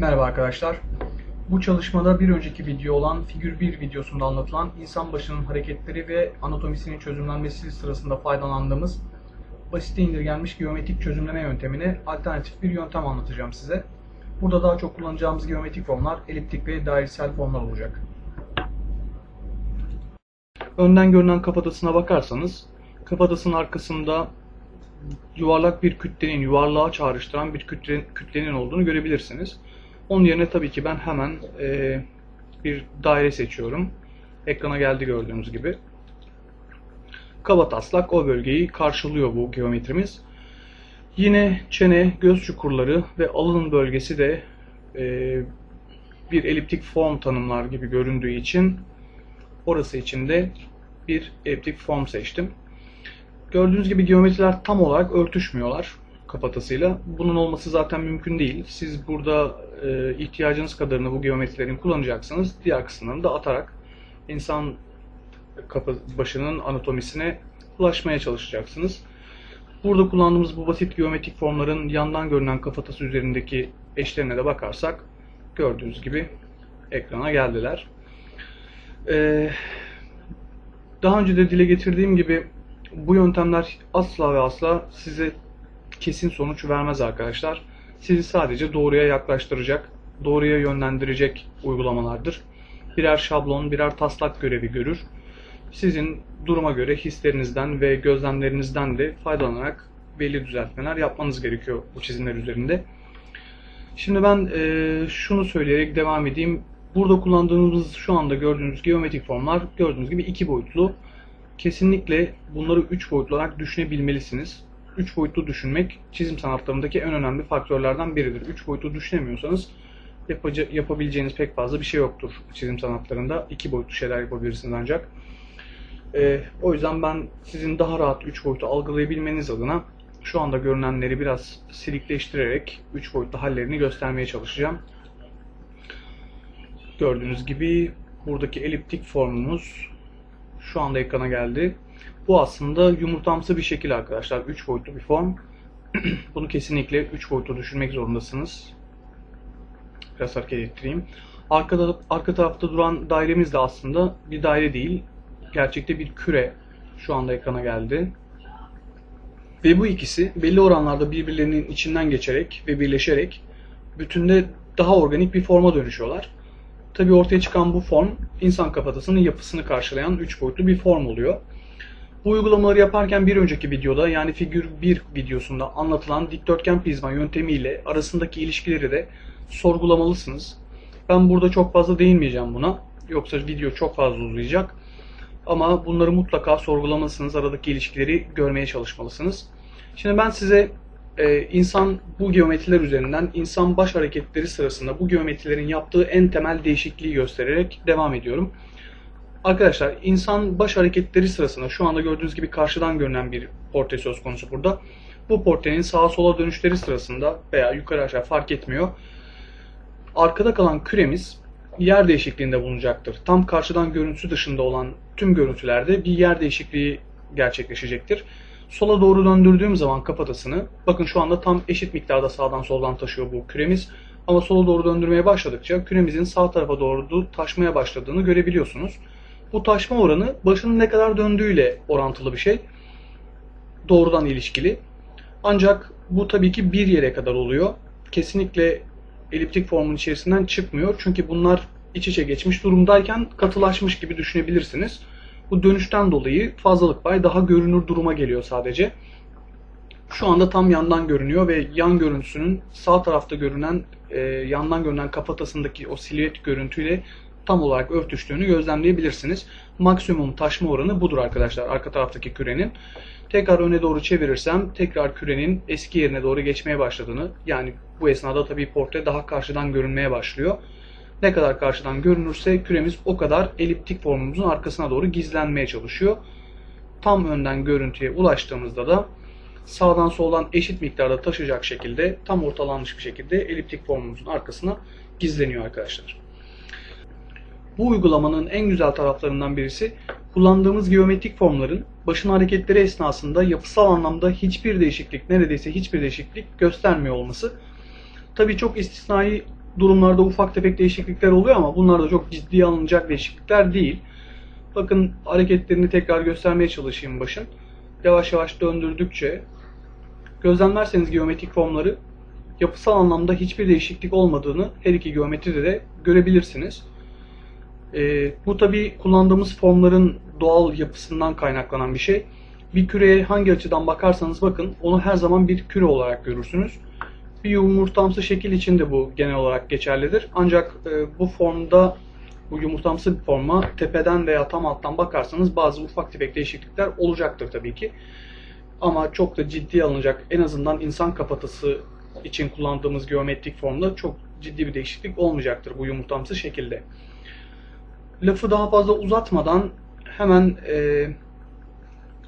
Merhaba arkadaşlar. Bu çalışmada bir önceki video olan figür 1 videosunda anlatılan insan başının hareketleri ve anatomisinin çözümlenmesi sırasında faydalandığımız basite indirgenmiş geometrik çözümleme yöntemine alternatif bir yöntem anlatacağım size. Burada daha çok kullanacağımız geometrik formlar eliptik ve dairesel formlar olacak. Önden görünen kafatasına bakarsanız kafatasının arkasında yuvarlak bir kütlenin, yuvarlığa çağrıştıran bir kütlenin, kütlenin olduğunu görebilirsiniz. Onun yerine tabii ki ben hemen e, bir daire seçiyorum. Ekrana geldi gördüğünüz gibi. Kaba taslak o bölgeyi karşılıyor bu geometrimiz. Yine çene, göz çukurları ve alın bölgesi de e, bir eliptik form tanımlar gibi göründüğü için orası için de bir eliptik form seçtim. Gördüğünüz gibi geometriler tam olarak örtüşmüyorlar kafatasıyla. Bunun olması zaten mümkün değil. Siz burada e, ihtiyacınız kadarını bu geometrilerin kullanacaksınız. Diğer kısımlarını da atarak insan kafa başının anatomisine ulaşmaya çalışacaksınız. Burada kullandığımız bu basit geometrik formların yandan görünen kafatası üzerindeki eşlerine de bakarsak gördüğünüz gibi ekrana geldiler. Ee, daha önce de dile getirdiğim gibi bu yöntemler asla ve asla size kesin sonuç vermez arkadaşlar. Sizi sadece doğruya yaklaştıracak, doğruya yönlendirecek uygulamalardır. Birer şablon, birer taslak görevi görür. Sizin duruma göre hislerinizden ve gözlemlerinizden de faydalanarak belli düzeltmeler yapmanız gerekiyor bu çizimler üzerinde. Şimdi ben e, şunu söyleyerek devam edeyim. Burada kullandığımız şu anda gördüğünüz geometrik formlar gördüğünüz gibi iki boyutlu. Kesinlikle bunları üç boyutlu olarak düşünebilmelisiniz. Üç boyutlu düşünmek çizim sanatlarındaki en önemli faktörlerden biridir. Üç boyutlu düşünemiyorsanız yapaca, yapabileceğiniz pek fazla bir şey yoktur çizim sanatlarında. İki boyutlu şeyler yapabilirsiniz ancak. Ee, o yüzden ben sizin daha rahat üç boyutlu algılayabilmeniz adına şu anda görünenleri biraz silikleştirerek üç boyutlu hallerini göstermeye çalışacağım. Gördüğünüz gibi buradaki eliptik formumuz şu anda ekrana geldi. Bu aslında yumurtamsı bir şekil arkadaşlar. 3 boyutlu bir form. Bunu kesinlikle 3 boyutlu düşünmek zorundasınız. Biraz hareket ettireyim. Arkada, arka tarafta duran dairemiz de aslında bir daire değil. Gerçekte bir küre. Şu anda ekrana geldi. Ve bu ikisi belli oranlarda birbirlerinin içinden geçerek ve birleşerek bütünde daha organik bir forma dönüşüyorlar. Tabii ortaya çıkan bu form insan kafatasının yapısını karşılayan 3 boyutlu bir form oluyor. Bu uygulamaları yaparken bir önceki videoda yani figür 1 videosunda anlatılan dikdörtgen prizma yöntemiyle arasındaki ilişkileri de sorgulamalısınız. Ben burada çok fazla değinmeyeceğim buna. Yoksa video çok fazla uzayacak. Ama bunları mutlaka sorgulamalısınız. Aradaki ilişkileri görmeye çalışmalısınız. Şimdi ben size e, insan bu geometriler üzerinden insan baş hareketleri sırasında bu geometrilerin yaptığı en temel değişikliği göstererek devam ediyorum. Arkadaşlar insan baş hareketleri sırasında şu anda gördüğünüz gibi karşıdan görünen bir portre söz konusu burada. Bu portrenin sağa sola dönüşleri sırasında veya yukarı aşağı fark etmiyor. Arkada kalan küremiz yer değişikliğinde bulunacaktır. Tam karşıdan görüntüsü dışında olan tüm görüntülerde bir yer değişikliği gerçekleşecektir. Sola doğru döndürdüğüm zaman kafatasını, bakın şu anda tam eşit miktarda sağdan soldan taşıyor bu küremiz. Ama sola doğru döndürmeye başladıkça küremizin sağ tarafa doğru taşmaya başladığını görebiliyorsunuz. Bu taşma oranı başının ne kadar döndüğüyle orantılı bir şey. Doğrudan ilişkili. Ancak bu tabii ki bir yere kadar oluyor. Kesinlikle eliptik formun içerisinden çıkmıyor. Çünkü bunlar iç içe geçmiş durumdayken katılaşmış gibi düşünebilirsiniz. Bu dönüşten dolayı fazlalık pay daha görünür duruma geliyor sadece. Şu anda tam yandan görünüyor ve yan görüntüsünün sağ tarafta görünen, e, yandan görünen kafatasındaki o silüet görüntüyle tam olarak örtüştüğünü gözlemleyebilirsiniz. Maksimum taşma oranı budur arkadaşlar arka taraftaki kürenin. Tekrar öne doğru çevirirsem tekrar kürenin eski yerine doğru geçmeye başladığını yani bu esnada tabii portre daha karşıdan görünmeye başlıyor. Ne kadar karşıdan görünürse küremiz o kadar eliptik formumuzun arkasına doğru gizlenmeye çalışıyor. Tam önden görüntüye ulaştığımızda da sağdan soldan eşit miktarda taşıyacak şekilde tam ortalanmış bir şekilde eliptik formumuzun arkasına gizleniyor arkadaşlar. Bu uygulamanın en güzel taraflarından birisi kullandığımız geometrik formların başın hareketleri esnasında yapısal anlamda hiçbir değişiklik, neredeyse hiçbir değişiklik göstermiyor olması. Tabii çok istisnai durumlarda ufak tefek değişiklikler oluyor ama bunlar da çok ciddiye alınacak değişiklikler değil. Bakın hareketlerini tekrar göstermeye çalışayım başın. Yavaş yavaş döndürdükçe gözlemlerseniz geometrik formları yapısal anlamda hiçbir değişiklik olmadığını her iki geometride de görebilirsiniz. Ee, bu tabi kullandığımız formların doğal yapısından kaynaklanan bir şey. Bir küreye hangi açıdan bakarsanız bakın onu her zaman bir küre olarak görürsünüz. Bir yumurtamsı şekil için de bu genel olarak geçerlidir. Ancak e, bu formda bu yumurtamsı bir forma tepeden veya tam alttan bakarsanız bazı ufak tefek değişiklikler olacaktır tabii ki. Ama çok da ciddi alınacak en azından insan kafatası için kullandığımız geometrik formda çok ciddi bir değişiklik olmayacaktır bu yumurtamsı şekilde. Lafı daha fazla uzatmadan hemen e,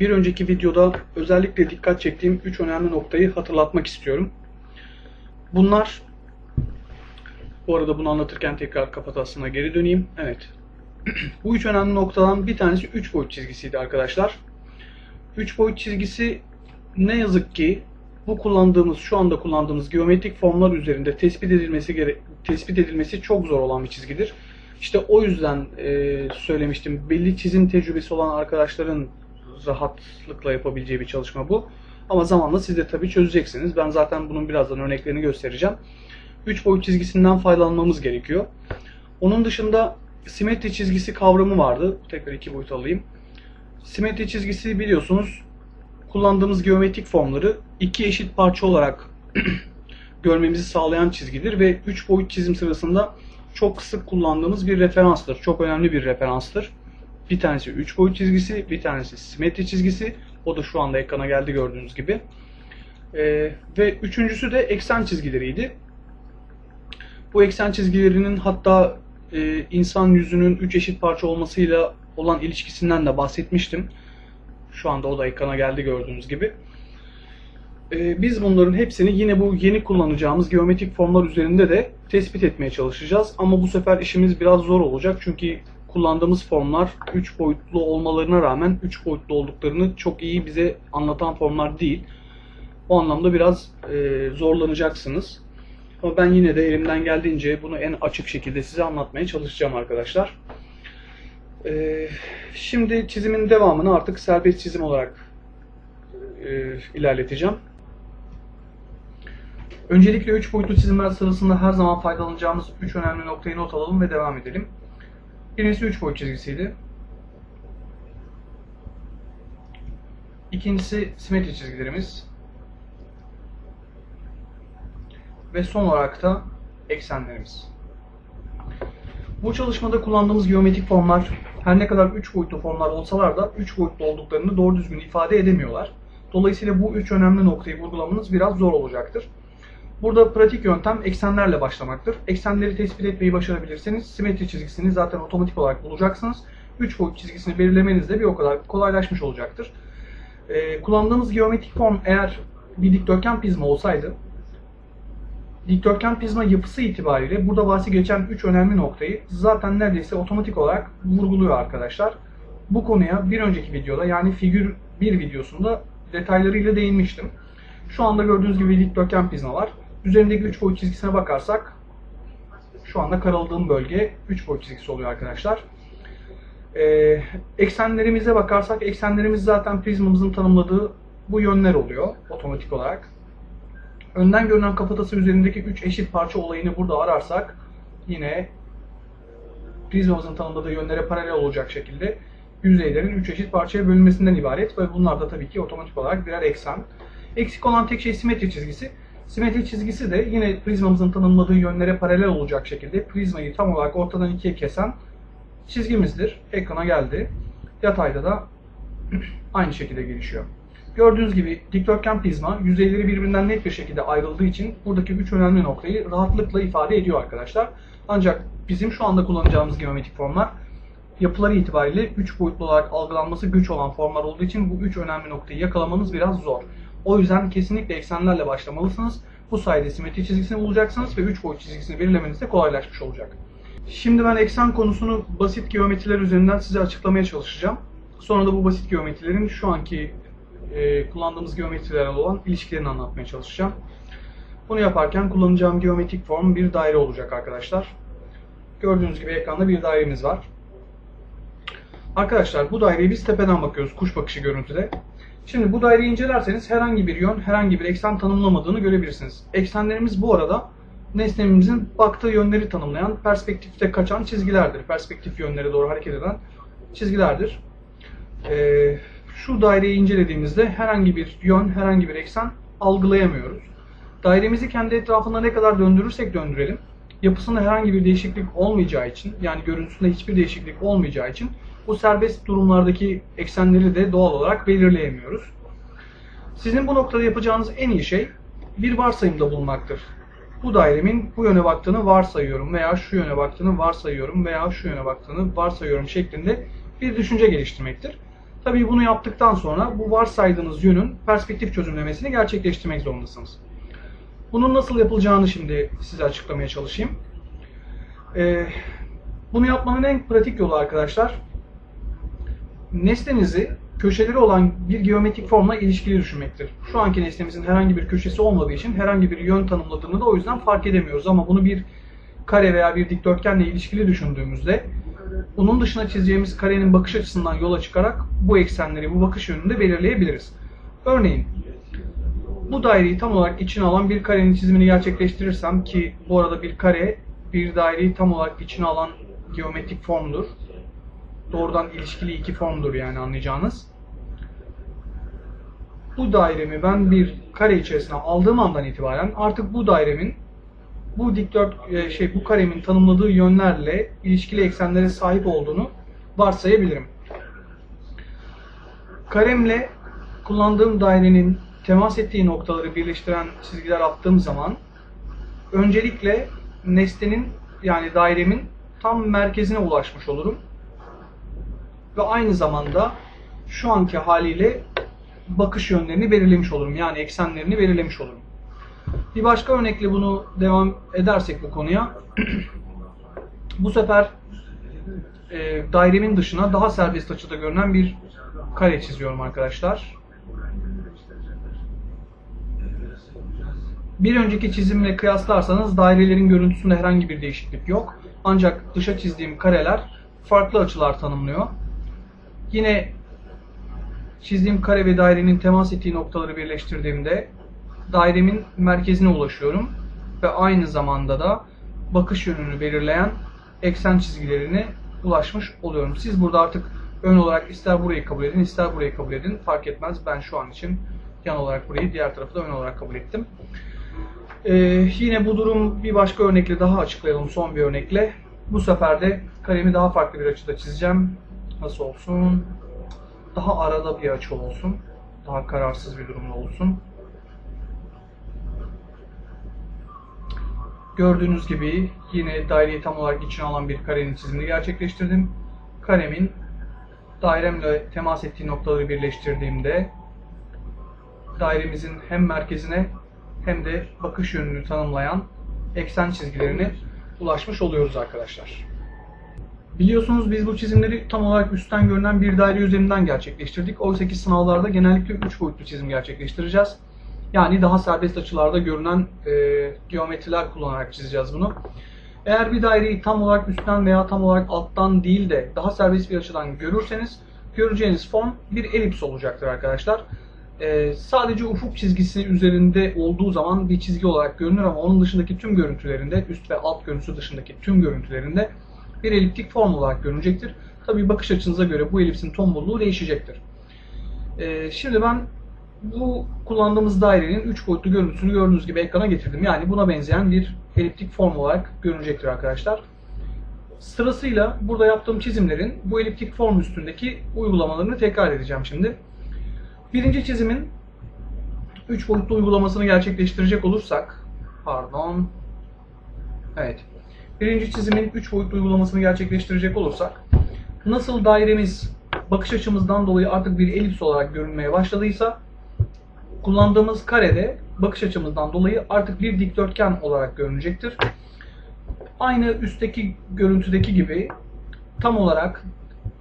bir önceki videoda özellikle dikkat çektiğim 3 önemli noktayı hatırlatmak istiyorum. Bunlar bu arada bunu anlatırken tekrar kafatasına geri döneyim. Evet. bu üç önemli noktadan bir tanesi 3 boyut çizgisiydi arkadaşlar. 3 boyut çizgisi ne yazık ki bu kullandığımız şu anda kullandığımız geometrik formlar üzerinde tespit edilmesi tespit edilmesi çok zor olan bir çizgidir. İşte o yüzden e, söylemiştim. Belli çizim tecrübesi olan arkadaşların rahatlıkla yapabileceği bir çalışma bu. Ama zamanla siz de tabii çözeceksiniz. Ben zaten bunun birazdan örneklerini göstereceğim. 3 boyut çizgisinden faydalanmamız gerekiyor. Onun dışında simetri çizgisi kavramı vardı. Tekrar iki boyut alayım. Simetri çizgisi biliyorsunuz kullandığımız geometrik formları iki eşit parça olarak görmemizi sağlayan çizgidir ve 3 boyut çizim sırasında çok sık kullandığımız bir referanstır. Çok önemli bir referanstır. Bir tanesi 3 boyut çizgisi, bir tanesi simetri çizgisi. O da şu anda ekrana geldi gördüğünüz gibi. Ee, ve üçüncüsü de eksen çizgileriydi. Bu eksen çizgilerinin hatta e, insan yüzünün 3 eşit parça olmasıyla olan ilişkisinden de bahsetmiştim. Şu anda o da ekrana geldi gördüğünüz gibi. E, biz bunların hepsini yine bu yeni kullanacağımız geometrik formlar üzerinde de tespit etmeye çalışacağız. Ama bu sefer işimiz biraz zor olacak. Çünkü kullandığımız formlar 3 boyutlu olmalarına rağmen 3 boyutlu olduklarını çok iyi bize anlatan formlar değil. O anlamda biraz e, zorlanacaksınız. Ama ben yine de elimden geldiğince bunu en açık şekilde size anlatmaya çalışacağım arkadaşlar. Ee, şimdi çizimin devamını artık serbest çizim olarak e, ilerleteceğim. Öncelikle 3 boyutlu çizimler sırasında her zaman faydalanacağımız 3 önemli noktayı not alalım ve devam edelim. Birincisi 3 boyut çizgisiydi. İkincisi simetri çizgilerimiz. Ve son olarak da eksenlerimiz. Bu çalışmada kullandığımız geometrik formlar her ne kadar 3 boyutlu formlar olsalar da 3 boyutlu olduklarını doğru düzgün ifade edemiyorlar. Dolayısıyla bu üç önemli noktayı vurgulamanız biraz zor olacaktır. Burada pratik yöntem eksenlerle başlamaktır. Eksenleri tespit etmeyi başarabilirseniz simetri çizgisini zaten otomatik olarak bulacaksınız. 3 boyut çizgisini belirlemeniz de bir o kadar kolaylaşmış olacaktır. Ee, kullandığımız geometrik form eğer bir dikdörtgen prizma olsaydı dikdörtgen prizma yapısı itibariyle burada bahsi geçen 3 önemli noktayı zaten neredeyse otomatik olarak vurguluyor arkadaşlar. Bu konuya bir önceki videoda yani figür 1 videosunda detaylarıyla değinmiştim. Şu anda gördüğünüz gibi dikdörtgen prizma var. Üzerindeki 3 boyut çizgisine bakarsak şu anda karaladığım bölge 3 boyut çizgisi oluyor arkadaşlar. Ee, eksenlerimize bakarsak eksenlerimiz zaten prizmamızın tanımladığı bu yönler oluyor otomatik olarak. Önden görünen kafatası üzerindeki 3 eşit parça olayını burada ararsak yine prizmamızın tanımladığı yönlere paralel olacak şekilde yüzeylerin 3 eşit parçaya bölünmesinden ibaret ve bunlar da tabii ki otomatik olarak birer eksen. Eksik olan tek şey simetri çizgisi. Simetri çizgisi de yine prizmamızın tanımladığı yönlere paralel olacak şekilde prizmayı tam olarak ortadan ikiye kesen çizgimizdir. Ekrana geldi. Yatayda da aynı şekilde gelişiyor. Gördüğünüz gibi dikdörtgen prizma yüzeyleri birbirinden net bir şekilde ayrıldığı için buradaki üç önemli noktayı rahatlıkla ifade ediyor arkadaşlar. Ancak bizim şu anda kullanacağımız geometrik formlar yapıları itibariyle 3 boyutlu olarak algılanması güç olan formlar olduğu için bu 3 önemli noktayı yakalamanız biraz zor. O yüzden kesinlikle eksenlerle başlamalısınız. Bu sayede simetri çizgisini bulacaksınız ve 3 boyut çizgisini belirlemeniz de kolaylaşmış olacak. Şimdi ben eksen konusunu basit geometriler üzerinden size açıklamaya çalışacağım. Sonra da bu basit geometrilerin şu anki e, kullandığımız geometrilerle olan ilişkilerini anlatmaya çalışacağım. Bunu yaparken kullanacağım geometrik form bir daire olacak arkadaşlar. Gördüğünüz gibi ekranda bir dairemiz var. Arkadaşlar bu daireyi biz tepeden bakıyoruz kuş bakışı görüntüde. Şimdi bu daireyi incelerseniz herhangi bir yön, herhangi bir eksen tanımlamadığını görebilirsiniz. Eksenlerimiz bu arada nesnemizin baktığı yönleri tanımlayan, perspektifte kaçan çizgilerdir. Perspektif yönlere doğru hareket eden çizgilerdir. Ee, şu daireyi incelediğimizde herhangi bir yön, herhangi bir eksen algılayamıyoruz. Dairemizi kendi etrafında ne kadar döndürürsek döndürelim, yapısında herhangi bir değişiklik olmayacağı için, yani görüntüsünde hiçbir değişiklik olmayacağı için bu serbest durumlardaki eksenleri de doğal olarak belirleyemiyoruz. Sizin bu noktada yapacağınız en iyi şey bir varsayımda bulunmaktır. Bu dairemin bu yöne baktığını varsayıyorum veya şu yöne baktığını varsayıyorum veya şu yöne baktığını varsayıyorum şeklinde bir düşünce geliştirmektir. Tabii bunu yaptıktan sonra bu varsaydığınız yönün perspektif çözümlemesini gerçekleştirmek zorundasınız. Bunun nasıl yapılacağını şimdi size açıklamaya çalışayım. Ee, bunu yapmanın en pratik yolu arkadaşlar, nesnenizi köşeleri olan bir geometrik formla ilişkili düşünmektir. Şu anki nesnemizin herhangi bir köşesi olmadığı için herhangi bir yön tanımladığını da o yüzden fark edemiyoruz. Ama bunu bir kare veya bir dikdörtgenle ilişkili düşündüğümüzde bunun dışına çizeceğimiz karenin bakış açısından yola çıkarak bu eksenleri, bu bakış yönünü de belirleyebiliriz. Örneğin bu daireyi tam olarak içine alan bir karenin çizimini gerçekleştirirsem ki bu arada bir kare bir daireyi tam olarak içine alan geometrik formdur. Doğrudan ilişkili iki formdur yani anlayacağınız. Bu dairemi ben bir kare içerisine aldığım andan itibaren artık bu dairemin bu dikdört e, şey bu karemin tanımladığı yönlerle ilişkili eksenlere sahip olduğunu varsayabilirim. Karemle kullandığım dairenin temas ettiği noktaları birleştiren çizgiler attığım zaman öncelikle nesnenin yani dairemin tam merkezine ulaşmış olurum. Ve aynı zamanda şu anki haliyle bakış yönlerini belirlemiş olurum. Yani eksenlerini belirlemiş olurum. Bir başka örnekle bunu devam edersek bu konuya bu sefer e, dairemin dışına daha serbest açıda görünen bir kare çiziyorum arkadaşlar. Bir önceki çizimle kıyaslarsanız dairelerin görüntüsünde herhangi bir değişiklik yok. Ancak dışa çizdiğim kareler farklı açılar tanımlıyor. Yine çizdiğim kare ve dairenin temas ettiği noktaları birleştirdiğimde dairemin merkezine ulaşıyorum ve aynı zamanda da bakış yönünü belirleyen eksen çizgilerine ulaşmış oluyorum. Siz burada artık ön olarak ister burayı kabul edin, ister burayı kabul edin. Fark etmez. Ben şu an için yan olarak burayı, diğer tarafı da ön olarak kabul ettim. Ee, yine bu durum bir başka örnekle daha açıklayalım. Son bir örnekle. Bu sefer de kalemi daha farklı bir açıda çizeceğim. Nasıl olsun? Daha arada bir açı olsun. Daha kararsız bir durumda olsun. Gördüğünüz gibi yine daireyi tam olarak içine alan bir karenin çizimini gerçekleştirdim. Karemin dairemle temas ettiği noktaları birleştirdiğimde dairemizin hem merkezine hem de bakış yönünü tanımlayan eksen çizgilerine ulaşmış oluyoruz arkadaşlar. Biliyorsunuz biz bu çizimleri tam olarak üstten görünen bir daire üzerinden gerçekleştirdik. Oysa ki sınavlarda genellikle 3 boyutlu çizim gerçekleştireceğiz. Yani daha serbest açılarda görünen e, geometriler kullanarak çizeceğiz bunu. Eğer bir daireyi tam olarak üstten veya tam olarak alttan değil de daha serbest bir açıdan görürseniz göreceğiniz form bir elips olacaktır arkadaşlar. Ee, sadece ufuk çizgisi üzerinde olduğu zaman bir çizgi olarak görünür ama onun dışındaki tüm görüntülerinde, üst ve alt görüntüsü dışındaki tüm görüntülerinde bir eliptik form olarak görünecektir. Tabii bakış açınıza göre bu elipsin tombolluğu değişecektir. Ee, şimdi ben bu kullandığımız dairenin 3 boyutlu görüntüsünü gördüğünüz gibi ekrana getirdim. Yani buna benzeyen bir eliptik form olarak görünecektir arkadaşlar. Sırasıyla burada yaptığım çizimlerin bu eliptik form üstündeki uygulamalarını tekrar edeceğim şimdi. Birinci çizimin 3 boyutlu uygulamasını gerçekleştirecek olursak, pardon, evet, birinci çizimin 3 boyutlu uygulamasını gerçekleştirecek olursak, nasıl dairemiz bakış açımızdan dolayı artık bir elips olarak görünmeye başladıysa, kullandığımız karede bakış açımızdan dolayı artık bir dikdörtgen olarak görünecektir. Aynı üstteki görüntüdeki gibi tam olarak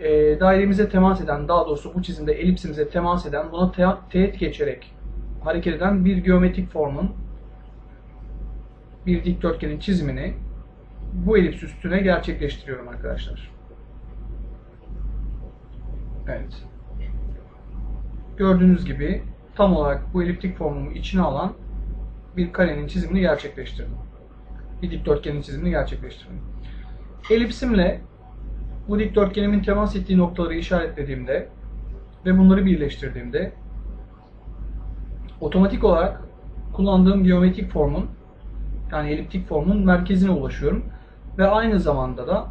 e, dairemize temas eden, daha doğrusu bu çizimde elipsimize temas eden, buna te teğet geçerek hareket eden bir geometrik formun bir dikdörtgenin çizimini bu elips üstüne gerçekleştiriyorum arkadaşlar. Evet. Gördüğünüz gibi tam olarak bu eliptik formumu içine alan bir karenin çizimini gerçekleştirdim. Bir dikdörtgenin çizimini gerçekleştirdim. Elipsimle bu dikdörtgenimin temas ettiği noktaları işaretlediğimde ve bunları birleştirdiğimde otomatik olarak kullandığım geometrik formun yani eliptik formun merkezine ulaşıyorum ve aynı zamanda da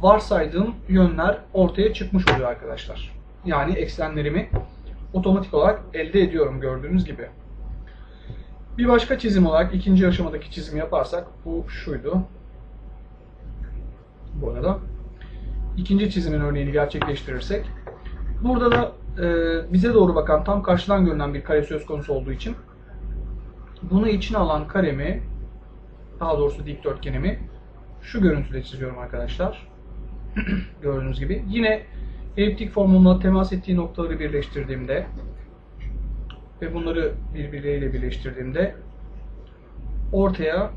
varsaydığım yönler ortaya çıkmış oluyor arkadaşlar. Yani eksenlerimi otomatik olarak elde ediyorum gördüğünüz gibi. Bir başka çizim olarak ikinci aşamadaki çizimi yaparsak bu şuydu. Bu arada ikinci çizimin örneğini gerçekleştirirsek burada da e, bize doğru bakan tam karşıdan görünen bir kare söz konusu olduğu için bunu içine alan karemi daha doğrusu dikdörtgenimi şu görüntüde çiziyorum arkadaşlar. Gördüğünüz gibi. Yine eliptik formumla temas ettiği noktaları birleştirdiğimde ve bunları birbirleriyle birleştirdiğimde ortaya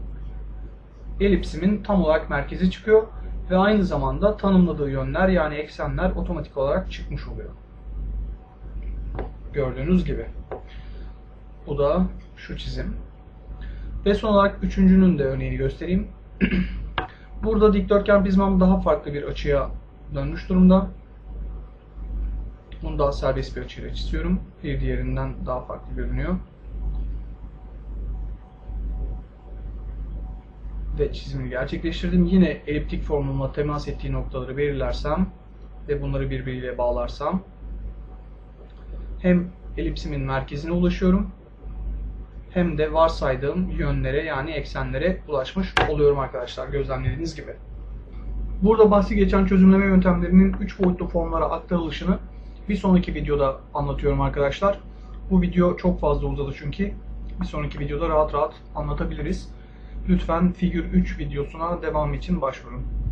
elipsimin tam olarak merkezi çıkıyor ve aynı zamanda tanımladığı yönler yani eksenler otomatik olarak çıkmış oluyor. Gördüğünüz gibi. Bu da şu çizim. Ve son olarak üçüncünün de örneğini göstereyim. Burada dikdörtgen prizmam daha farklı bir açıya dönmüş durumda. Bunu daha serbest bir açıyla çiziyorum. Bir diğerinden daha farklı görünüyor. Ve çizimini gerçekleştirdim. Yine eliptik formumla temas ettiği noktaları belirlersem ve bunları birbiriyle bağlarsam hem elipsimin merkezine ulaşıyorum hem de varsaydığım yönlere yani eksenlere ulaşmış oluyorum arkadaşlar gözlemlediğiniz gibi. Burada bahsi geçen çözümleme yöntemlerinin 3 boyutlu formlara aktarılışını bir sonraki videoda anlatıyorum arkadaşlar. Bu video çok fazla uzadı çünkü. Bir sonraki videoda rahat rahat anlatabiliriz. Lütfen figür 3 videosuna devam için başvurun.